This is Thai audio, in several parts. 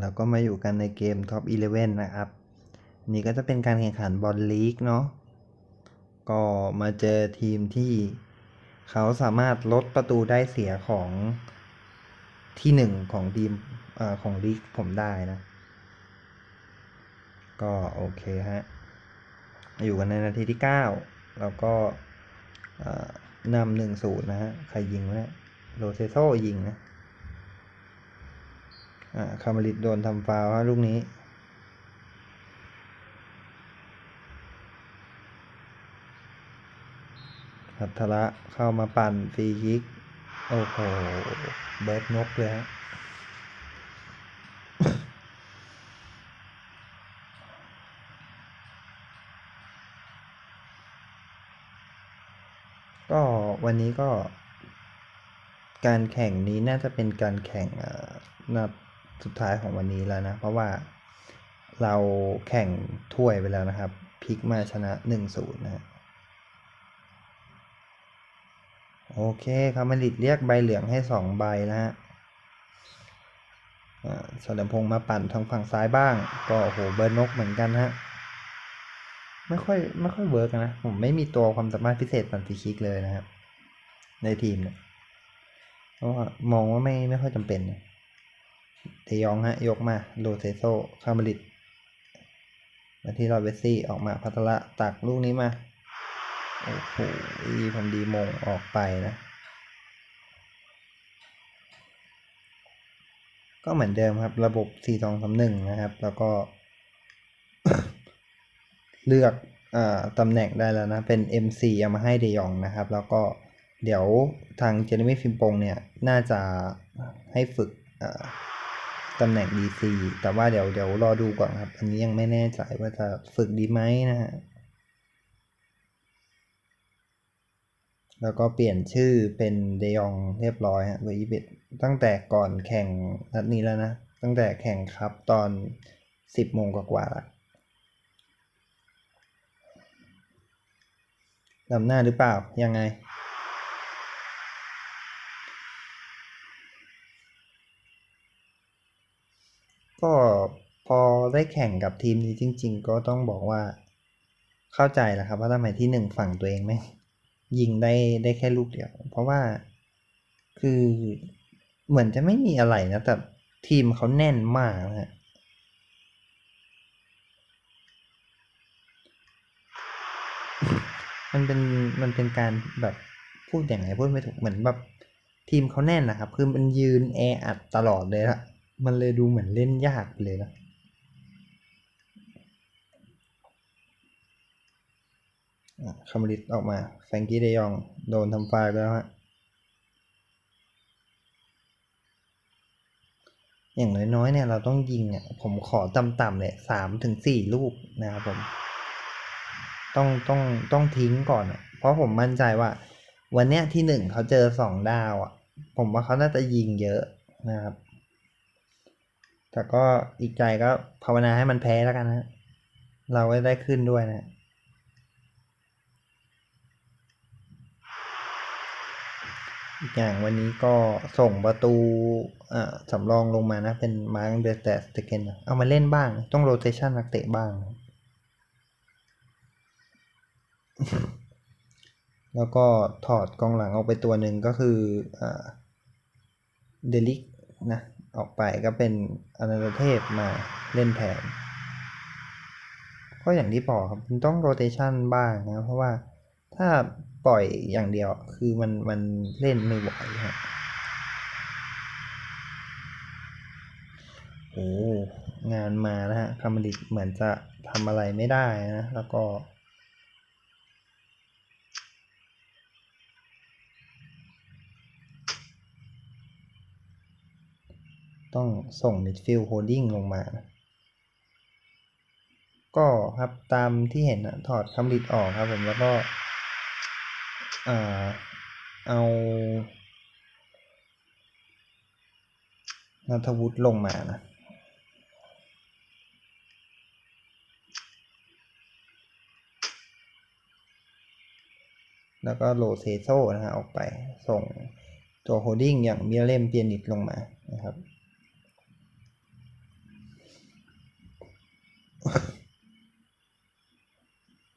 เราก็มาอยู่กันในเกม Top 11 นะครับนนี้ก็จะเป็นการแข่งขันบอลลีกเนาะก็มาเจอทีมที่เขาสามารถลดประตูได้เสียของที่หนึ่งของทีมอของลีกผมได้นะ ก็โอเคฮะ อยู่กันในนาทีที่ 9 แล้วก็นำหนึ่งศูนย์นะฮะ ใครยิงวะเนี่ยโรเซโซยิงนะ คามาริดโดนทำฟาวล์ฮะลูกนี้ พัทระเข้ามาปั่นฟรีคิก โอ้โห เบิร์ดนกเลยฮะก็วันนี้ก็ การแข่งนี้น่าจะเป็นการแข่งนัด สุดท้ายของวันนี้แล้วนะ เพราะว่าเราแข่งถ้วยไปแล้วนะครับพลิกมาชนะ1-0นะฮะโอเคคามาริดเรียกใบเหลืองให้ 2 ใบนะฮะอ่าเฉลิมพงมาปั่นทางฝั่งซ้ายบ้าง ก็โอ้โหเบิร์นนกเหมือนกันฮะไม่ค่อยไม่ค่อยเวิร์กนะ ผมไม่มีตัวความสามารถพิเศษปั่นฟรีคิกเลยนะครับ ในทีมเนี่ยเพราะว่ามองว่าไม่ไม่ค่อยจำเป็นนะ เทยองฮะ ยกมาโรเซโซคามาริดมาที่ลอเวสซี่ออกมาพัทละตักลูกนี้มา โอ้โหผมดีมงออกไปนะ ก็เหมือนเดิมครับ ระบบ 4 2 3 1 นะครับ แล้วก็ เลือกอาตำแหน่งได้แล้วนะ เป็น MC เอามาให้เดยองนะครับ แล้วก็เดี๋ยวทางเจเรมี่ฟิมปงเนี่ย น่าจะให้ฝึกอ่า ตำแหน่ง DC แต่ว่าเดี๋ยวเดี๋ยวรอดูก่อนครับ อันนี้ยังไม่แน่ใจว่าจะฝึกดีไหมนะฮะ แล้วก็เปลี่ยนชื่อเป็นเดยองเรียบร้อยฮะเบอร์ยี่สิบตั้งแต่ก่อนแข่งนัดนี้แล้วนะ ตั้งแต่แข่งครับตอนสิบโมงกว่าๆละลำหน้าหรือเปล่ายังไง ก็พอ ได้แข่งกับทีมนี้จริง ๆ ก็ต้องบอกว่าเข้าใจแหละครับ ว่าทำไมที่หนึ่งฝั่งตัวเองไม่ยิงได้ได้แค่ลูกเดียว เพราะว่าคือเหมือนจะไม่มีอะไรนะ แต่ทีมเขาแน่นมากนะฮะมันเป็นมันเป็นการแบบพูดอย่างไรพูดไม่ถูกเหมือนแบบทีมเขาแน่นนะครับ คือมันยืนแออัดตลอดเลยละมันเลยดูเหมือนเล่นยากเลยนะอะ คามริดออกมาแฟรงกี้เดยอง โดนทำฟาวแล้วฮะ อย่างน้อยๆเนี่ยเราต้องยิงอะผมขอต่ำๆเลยสามถึงสี่ลูกนะครับผม ต้องต้องต้องทิ้งก่อนอะเพราะผมมั่นใจว่า วันเนี้ยที่หนึ่งเขาเจอสองดาวอะ ผมว่าเขาน่าจะยิงเยอะนะครับ แต่ก็อีกใจก็ภาวนาให้มันแพ้แล้วกันนะเราก็ได้ขึ้นด้วยนะ อีกอย่างวันนี้ก็ส่งประตูอ่าสำรองลงมานะ เป็นมาร์กเดอแต่สเกนเอามาเล่นบ้าง ต้องโรเตชันนักเตะบ้าง แล้วก็ถอดกองหลังออกไปตัวหนึ่งก็คืออ่าเดลิกนะ ออกไปก็เป็นอนันตเทพมาเล่นแทนก็อย่างที่บอกครับ มันต้องโรเตชันบ้างนะ เพราะว่าถ้า ปล่อยอย่างเดียว คือมันมันเล่นไม่ไหวฮะโอ้งานมาแล้วฮะคามาริดเหมือนจะทำอะไรไม่ได้นะ แล้วก็ ต้องส่งมิดฟิลโฮดดิ้งลงมานะก็ครับตามที่เห็นนะถอดคำริดออกครับผมแล้วก็ อ่าเอานัทวุฒิลงมานะแล้วก็โลเซโซนะฮะออกไปส่งตัวโฮดดิ้งอย่างเมียเลมเปียนิตลงมานะครับ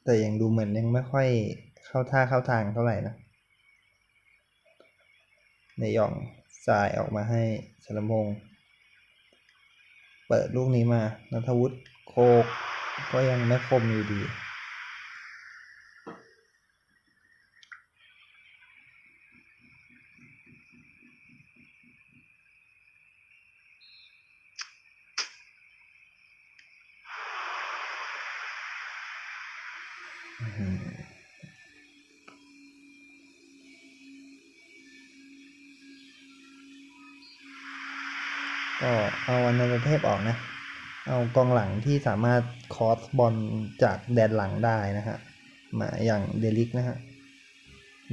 แต่ยังดูเหมือนยังไม่ค่อย เข้าท่าเข้าทางเท่าไหร่นะในยองสายออกมาให้ชลมงศ์เปิดลูกนี้มานัทวุฒิโคกก็ยังไม่คมอยู่ดี ก็เอาวันนรเทพออกนะ เอากองหลังที่สามารถคอสบอลจากแดนหลังได้นะฮะมาอย่างเดลิกนะฮะ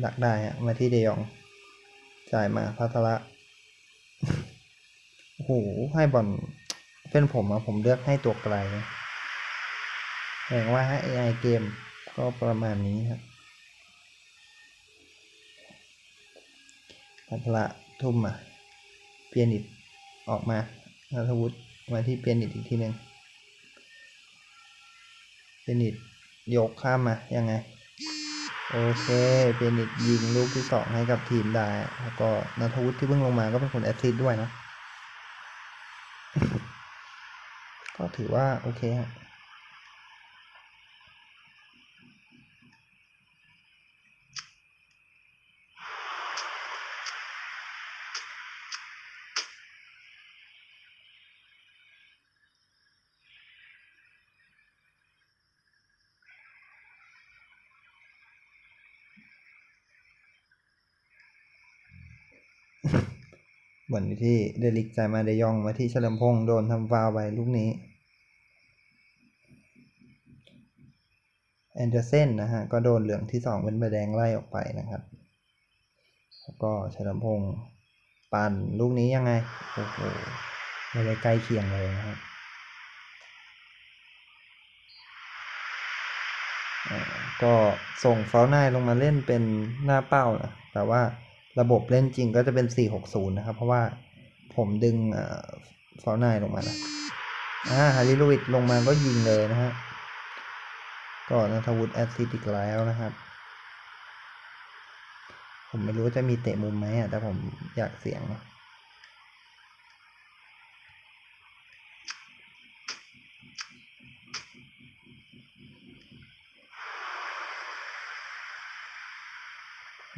ดักได้ฮะมาที่เดยอง จ่ายมาพัทระโอ้โหให้บอลเป็นผมอะผมเลือกให้ตัวไกลแสดงว่าให้ AI เกมก็ประมาณนี้ครับพัทระทุ่มมาเปียนิด ออกมานัทวุฒิมาที่เปียนิดอีกทีหนึ่งเปียนิดยกข้ามมา ยังไง โอเคเปียนิดยิงลูกที่สองให้กับทีมได้ แล้วก็นัทวุฒิที่เพิ่งลงมาก็เป็นคนแอสซิสด้วยนะ ก็ถือว่า โอเคฮะ เหมือนที่เดลิกจ่ายมาเดยองมาที่เฉลิมพงษ์โดนทำฟาวไปลูกนี้แอนเดอร์เซนนะฮะ ก็โดนเหลืองที่สองเป็นใบแดงไล่ออกไปนะครับ แล้วก็เฉลิมพงษ์ปั่นลูกนี้ยังไง โอ้โหไม่ได้ใกล้เคียงเลยนะครับก็ส่งเฟาไนายลงมาเล่นเป็นหน้าเป้านะแต่ว่า ระบบเล่นจริงก็จะเป็น 460 นะครับ เพราะว่าผมดึงเฟาไนายลงมานะอ่าฮาริลูวิตลงมาก็ยิงเลยนะฮะก็นัทวุฒิแอสซิสต์อีกแล้วนะครับ ผมไม่รู้จะมีเตะมุมไหมอะแต่ผมอยากเสียงเนาะ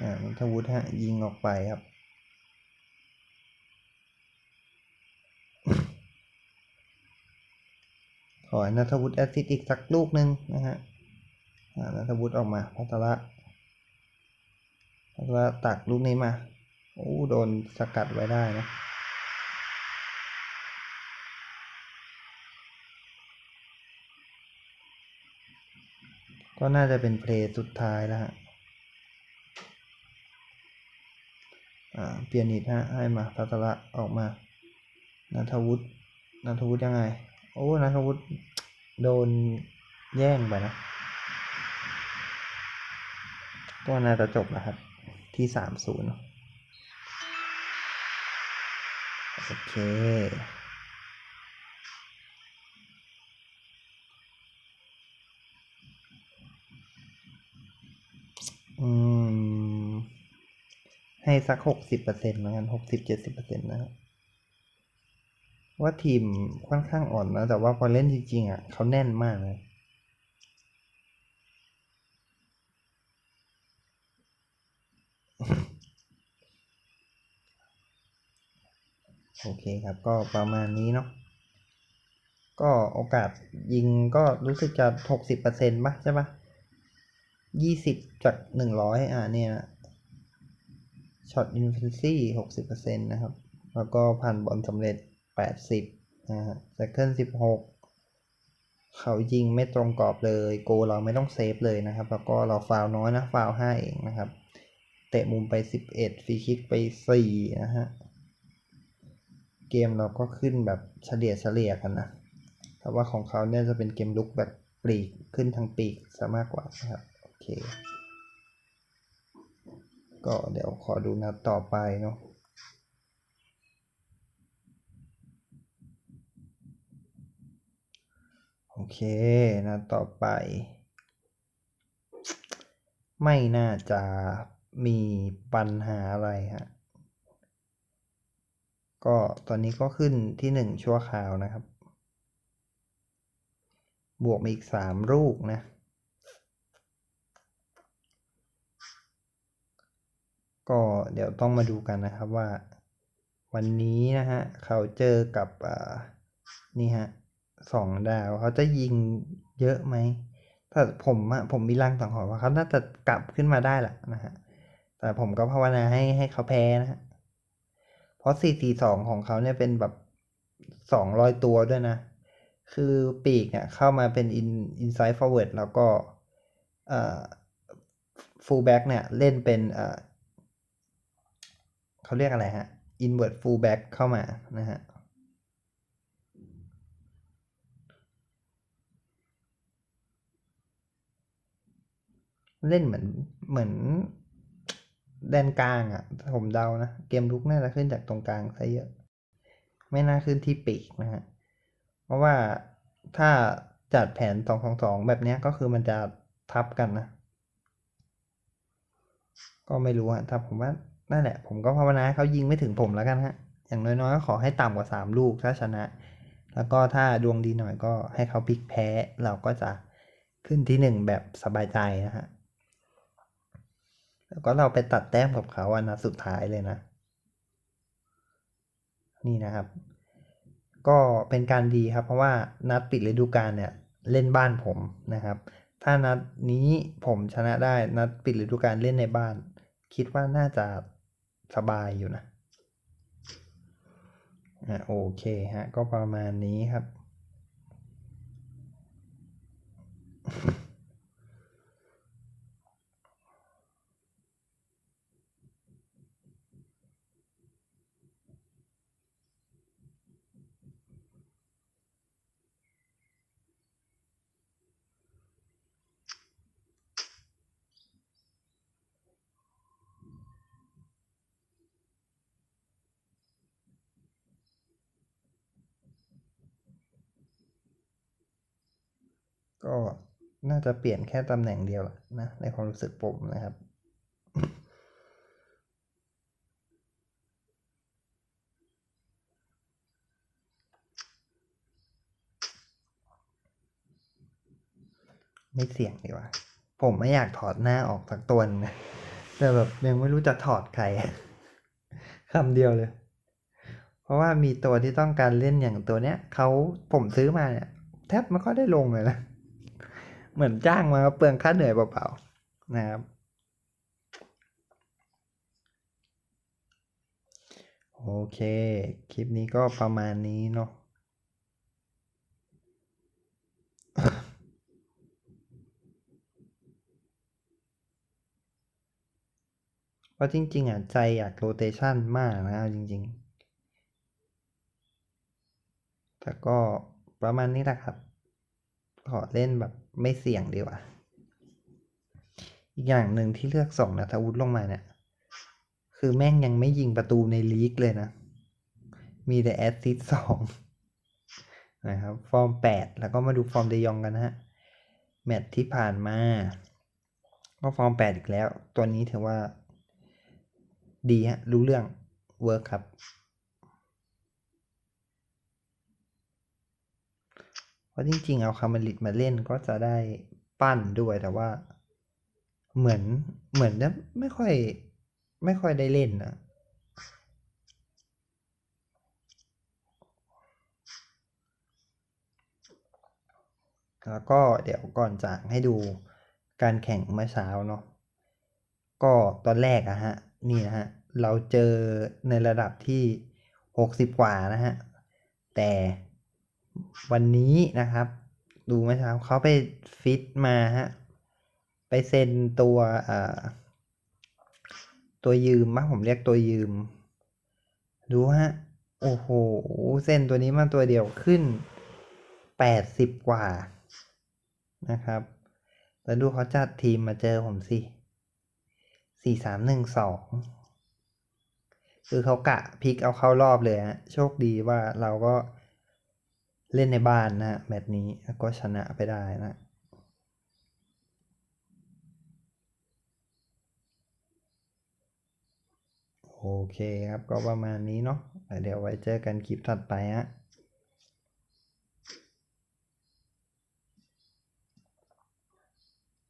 อ่านั ทวุฒิฮะยิงออกไปครับ ขอนัทวุฒิแอซิสต์อีกสักลูกหนึ่งนะฮะนัทวุฒิออกมาพัทระพัทระตักลูกนี้มาโอ้โดนสกัดไว้ได้นะก็น่าจะเป็นเพลย์สุดท้ายแล้วฮะ อ่า เปลี่ยนิดฮะให้มาพัทระออกมานัทวุฒินัทวุฒิยังไง โอ้นัทวุฒิโดนแย่งไปนะก็น่าจะจบนะครับ ที่สามศูนย์โอเค ให้สักหกสิบเปอร์เซ็นต์แล้วกันหกสิบเจ็ดสิบเปอร์เซ็นต์นะครับว่าทีมค่อนข้างอ่อนนะ แต่ว่าพอเล่นจริงๆอะเขาแน่นมากเลยโอเคครับก็ประมาณนี้เนาะก็โอกาสยิงก็รู้สึกจะหกสิบเปอร์เซ็นต์ป่ะใช่ป่ะยี่สิบจากหนึ่งร้อยอ่าเนี่ย ช็อตอินฟินิตี้หกสิบเปอร์เซ็นต์นะครับ แล้วก็ผ่านบอลสำเร็จแปดสิบนะฮะแซคเคิลสิบหกเขายิงไม่ตรงกรอบเลย โกเราไม่ต้องเซฟเลยนะครับ แล้วก็เราฟาวล์น้อยนะ ฟาวล์ห้าเองนะครับ เตะมุมไปสิบเอ็ดฟรีคิกไปสี่นะฮะ เกมเราก็ขึ้นแบบเฉลี่ยเฉลี่ยกันนะ แต่ว่าของเขาเนี่ยจะเป็นเกมลุกแบบปลีกขึ้นทางปีกซะมากกว่านะครับ โอเค ก็เดี๋ยวขอดูนัดต่อไปเนาะโอเคนะต่อไป ไม่น่าจะมีปัญหาอะไรฮะก็ตอนนี้ก็ขึ้นที่หนึ่งชั่วคราวนะครับ บวกมาอีกสามลูกนะ ก็เดี๋ยวต้องมาดูกันนะครับว่าวันนี้นะฮะเขาเจอกับอ่านี่ฮะสองดาวเขาจะยิงเยอะไหมถ้าผมอะผมมีรังสังหรณ์ว่าเขาน่าจะกลับขึ้นมาได้แหละนะฮะแต่ผมก็ภาวนาให้ให้เขาแพ้นะฮะเพราะ 442 ของเขาเนี่ยเป็นแบบ 200 ตัวด้วยนะ คือปีกเนี่ยเข้ามาเป็น in inside forward แล้วก็เอ่อ fullback เนี่ยเล่นเป็นเอ่อ เขาเรียกอะไรฮะ invert fullback เข้ามานะฮะเล่นเหมือนเหมือนแดนกลางอะ่ะ ผมเดานะ เกมลุกน่าจะขึ้นจากตรงกลางซะเยอะ ไม่น่าขึ้นที่ปีกนะฮะ เพราะว่าถ้าจัดแผนสองสองสองแบบนี้ก็คือมันจะทับกันนะ ก็ไม่รู้อะถ้าผมว่า นั่นแหละ ผมก็ภาวนาให้เขายิงไม่ถึงผมแล้วกันฮะ อย่างน้อยๆก็ขอให้ต่ำกว่าสามลูกถ้าชนะ แล้วก็ถ้าดวงดีหน่อยก็ให้เขาพลิกแพ้เราก็จะขึ้นที่หนึ่งแบบสบายใจนะฮะ แล้วก็เราไปตัดแต้มกับเขาอันนัดสุดท้ายเลยนะ นี่นะครับ ก็เป็นการดีครับ เพราะว่านัดปิดฤดูกาลเนี่ยเล่นบ้านผมนะครับ ถ้านัดนี้ผมชนะได้นัดปิดฤดูกาลเล่นในบ้าน คิดว่าน่าจะ สบายอยู่นะโอเคฮะ ก็ประมาณนี้ครับ ก็น่าจะเปลี่ยนแค่ตำแหน่งเดียวะนะในความรู้สึกผมนะครับ ไม่เสี่ยงดีกว่า ผมไม่อยากถอดหน้าออกสักตัวนะแต่แบบยังไม่รู้จะถอดใครคำเดียวเลย เพราะว่ามีตัวที่ต้องการเล่นอย่างตัวเนี้ยเขาผมซื้อมาเนี่ย แทบไม่ค่อยได้ลงเลยนะ เหมือนจ้างมาเปลืองค่าเหนื่อยเปล่าๆนะครับโอเค คลิปนี้ก็ประมาณนี้เนาะเพราจริง ๆอะใจอยากโรเตชันมากนะจริง ๆ แต่ก็ประมาณนี้แหละครับ ขอเล่นแบบไม่เสี่ยงดีกว่า อีกอย่างหนึ่งที่เลือกส่งนัทวุฒิลงมาเนี่ย คือแม่งยังไม่ยิงประตูในลีกเลยนะ มีแต่แอสซิสต์สองนะครับ ฟอร์มแปดแล้วก็มาดูฟอร์มเดยองกันนะฮะ แมตช์ที่ผ่านมา ก็ฟอร์มแปดอีกแล้ว ตัวนี้ถือว่า ดีฮะ รู้เรื่อง เวิร์คครับ เพ ราะจริงๆ เอาคามาริดมาเล่นก็จะได้ปั้นด้วยแต่ว่า เหมือนเหมือนจะไม่ค่อย ไม่ค่อยได้เล่นนะแล้วก็เดี๋ยวก่อนจากให้ดูการแข่งเมื่อเช้าเนาะก็ตอนแรกอะฮะ นี่นะฮะ เราเจอในระดับที่หกสิบกว่านะฮะ แต่ วันนี้นะครับ ดูเมื่อเช้าเขาไปฟิตมาฮะ ไปเซ็นตัวอ่าตัวยืมมะผมเรียกตัวยืม ดูฮะ โอ้โห เส้นตัวนี้มาตัวเดียวขึ้นแปดสิบกว่านะครับ แล้วดูเขาจัดทีมมาเจอผมสิสี่สามหนึ่งสองคือเขากะพลิกเอาเข้ารอบเลยฮะ โชคดีว่าเราก็ เล่นในบ้านนะฮะแมตช์นี้แล้วก็ชนะไปได้นะโอเคครับก็ประมาณนี้เนาะเดี๋ยวไว้เจอกันคลิปถัดไปฮะ